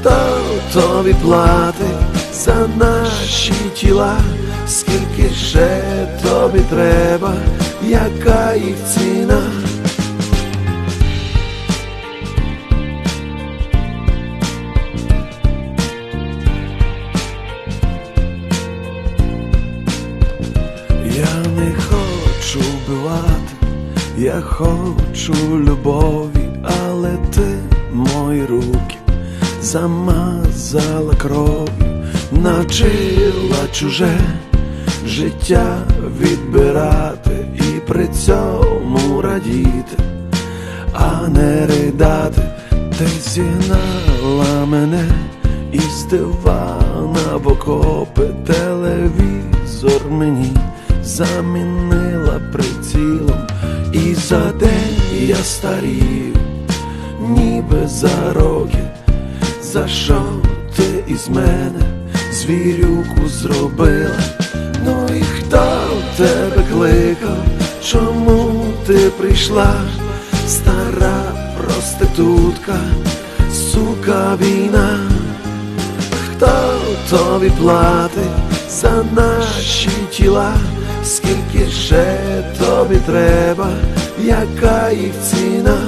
Хто тобі платить за наші тіла? Скільки ще тобі треба, яка їх ціна? Я не хочу вбивати, я хочу любові, але ти мої руки замазала кров'ю, навчила чуже життя відбирати і при цьому радіти, а не ридати, ти зігнала мене із дивана в окопи телевізор мені замінила прицілом, і за день я старію, ніби за роки, за що ти із мене звірюку зробила? Ну і хто тебе кликав? Чому ти прийшла? Стара проститутка, сука війна. Хто тобі платить за наші тіла? Скільки ще тобі треба, яка їх ціна?